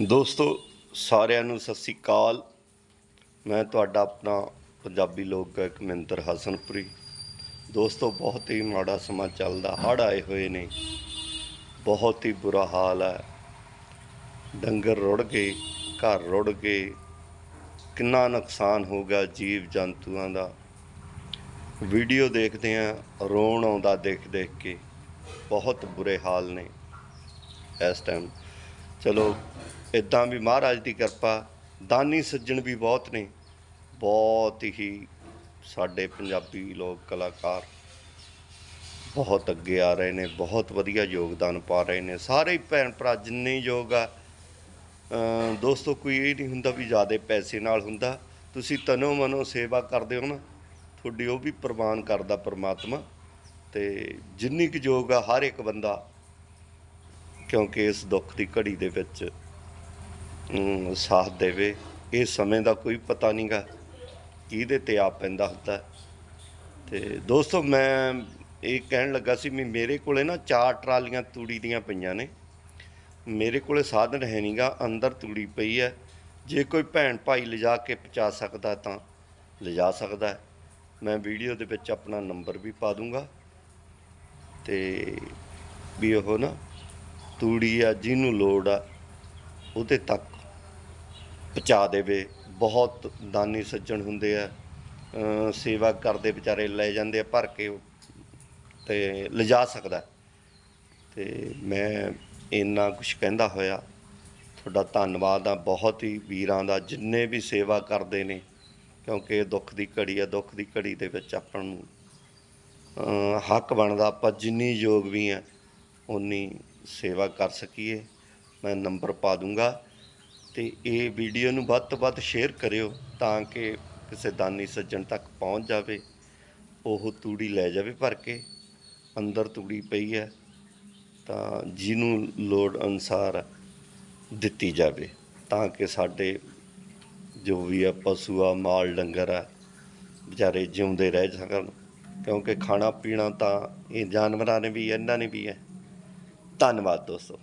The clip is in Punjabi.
ਦੋਸਤੋ, ਸਾਰਿਆਂ ਨੂੰ ਸਤਿ ਸ੍ਰੀ ਅਕਾਲ। ਮੈਂ ਤੁਹਾਡਾ ਆਪਣਾ ਪੰਜਾਬੀ ਲੋਕ ਗਾਇਕ ਮਹਿੰਦਰ ਹਸਨਪੁਰੀ। ਦੋਸਤੋ, ਬਹੁਤ ਹੀ ਮਾੜਾ ਸਮਾਂ ਚੱਲਦਾ, ਹੜ੍ਹ ਆਏ ਹੋਏ ਨੇ। ਬਹੁਤ ਹੀ ਬੁਰਾ ਹਾਲ ਹੈ। ਡੰਗਰ ਰੁੜ ਗਏ, ਘਰ ਰੁੜ ਗਏ। ਕਿੰਨਾ ਨੁਕਸਾਨ ਹੋ ਗਿਆ ਜੀਵ ਜੰਤੂਆਂ ਦਾ। ਵੀਡੀਓ ਦੇਖਦੇ ਆ ਰੋਣ ਆਉਂਦਾ ਦੇਖ ਦੇਖ ਕੇ। ਬਹੁਤ ਬੁਰੇ ਹਾਲ ਨੇ ਇਸ ਟਾਈਮ ਚਲੋ ਇਦਾਂ ਵੀ ਮਹਾਰਾਜ ਦੀ ਕਿਰਪਾ, ਦਾਨੀ ਸੱਜਣ ਵੀ ਬਹੁਤ ਨੇ। ਬਹੁਤ ਹੀ ਸਾਡੇ ਪੰਜਾਬੀ ਲੋਕ ਕਲਾਕਾਰ ਬਹੁਤ ਅੱਗੇ ਆ ਰਹੇ ਨੇ, ਬਹੁਤ ਵਧੀਆ ਯੋਗਦਾਨ ਪਾ ਰਹੇ ਨੇ। ਸਾਰੇ ਭੈਣ ਭਰਾ ਜਿੰਨੇ ਯੋਗ ਆ ਅਮ ਦੋਸਤੋ, ਕੋਈ ਇਹ ਨਹੀਂ ਹੁੰਦਾ ਵੀ ਜ਼ਿਆਦਾ ਪੈਸੇ ਨਾਲ ਹੁੰਦਾ। ਤੁਸੀਂ ਤਨੋ ਮਨੋ ਸੇਵਾ ਕਰਦੇ ਹੋ ਨਾ, ਤੁਹਾਡੀ ਉਹ ਵੀ ਪ੍ਰਵਾਨ ਕਰਦਾ ਪਰਮਾਤਮਾ। ਤੇ ਜਿੰਨੀ ਕੁ ਯੋਗ ਆ, ਹਰ ਇੱਕ ਬੰਦਾ ਕਿਉਂਕਿ ਇਸ ਦੁੱਖ ਦੀ ਘੜੀ ਦੇ ਵਿੱਚ ਸਾਥ ਦੇਵੇ, ਇਹ ਸਮੇਂ ਦਾ ਕੋਈ ਪਤਾ ਨਹੀਂਗਾ ਕਿਹਦੇ ਤੇ ਆ ਪੈਂਦਾ ਹੁੰਦਾ। ਹੈ। ਤੇ ਦੋਸਤੋ, ਮੈਂ ਇਹ ਕਹਿਣ ਲੱਗਾ ਸੀ ਵੀ ਮੇਰੇ ਕੋਲੇ ਨਾ ਚਾਰ ਟਰਾਲੀਆਂ ਤੂੜੀ ਦੀਆਂ ਪਈਆਂ ਨੇ। ਮੇਰੇ ਕੋਲੇ ਸਾਧਨ ਹੈ ਨਹੀਂਗਾ ਅੰਦਰ ਤੂੜੀ ਪਈ ਹੈ। ਜੇ ਕੋਈ ਭੈਣ ਭਾਈ ਲਿਜਾ ਕੇ ਪਹੁੰਚਾ ਸਕਦਾ ਤਾਂ ਲਿਜਾ ਸਕਦਾ। ਮੈਂ ਵੀਡੀਓ ਦੇ ਵਿੱਚ ਆਪਣਾ ਨੰਬਰ ਵੀ ਪਾ ਦੂੰਗਾ। ਤੇ ਵੀ ਉਹ ਨਾ ਤੂੜੀ ਆ, ਜਿਹਨੂੰ ਲੋੜ ਆ, ਉਹਦੇ ਤੱਕ ਪਹੁੰਚਾ ਦੇਵੇ। ਬਹੁਤ ਦਾਨੀ ਸੱਜਣ ਹੁੰਦੇ ਆ ਸੇਵਾ ਕਰਦੇ ਵਿਚਾਰੇ ਲੈ ਜਾਂਦੇ ਆ, ਭਰ ਕੇ ਉਹ ਤੇ ਲਿਜਾ ਸਕਦਾ। ਤੇ ਮੈਂ ਇੰਨਾ ਕੁਝ ਕਹਿੰਦਾ ਹੋਇਆ, ਤੁਹਾਡਾ ਧੰਨਵਾਦ ਆ। ਬਹੁਤ ਹੀ ਵੀਰਾਂ ਦਾ, ਜਿੰਨੇ ਵੀ ਸੇਵਾ ਕਰਦੇ ਨੇ, ਕਿਉਂਕਿ ਇਹ ਦੁੱਖ ਦੀ ਘੜੀ ਆ, ਦੁੱਖ ਦੀ ਘੜੀ ਦੇ ਵਿੱਚ ਆਪਾਂ ਨੂੰ ਹੱਕ ਬਣਦਾ, ਆਪਾਂ ਜਿੰਨੀ ਯੋਗ ਵੀ ਆ ਉਨੀ ਸੇਵਾ ਕਰ ਸਕੀਏ, ਮੈਂ ਨੰਬਰ ਪਾ ਦੂੰਗਾ ਤੇ ਇਹ ਵੀਡੀਓ ਨੂੰ ਵੱਧ ਤੋਂ ਵੱਧ ਸ਼ੇਅਰ ਕਰਿਓ ਤਾਂ ਕਿ ਕਿਸੇ ਦਾਨੀ ਸੱਜਣ ਤੱਕ ਪਹੁੰਚ ਜਾਵੇ। ਉਹ ਤੂੜੀ ਲੈ ਜਾਵੇ ਭਰ ਕੇ, ਅੰਦਰ ਤੂੜੀ ਪਈ ਹੈ ਤਾਂ ਜਿਹਨੂੰ ਲੋੜ ਅਨਸਾਰ ਦਿੱਤੀ ਜਾਵੇ ਤਾਂ ਕਿ ਸਾਡੇ ਜੋ ਵੀ ਆ ਪਸ਼ੂ ਆ, ਮਾਲ, ਡੰਗਰ ਆ, ਵਿਚਾਰੇ ਜਿਉਂਦੇ ਰਹਿ ਸਕਣ। ਕਿਉਂਕਿ ਖਾਣਾ ਪੀਣਾ ਤਾਂ ਇਹ ਜਾਨਵਰਾਂ ਨੇ ਵੀ, ਇਹਨਾਂ ਨੇ ਵੀ ਹੈ। ਧੰਨਵਾਦ ਦੋਸਤੋ।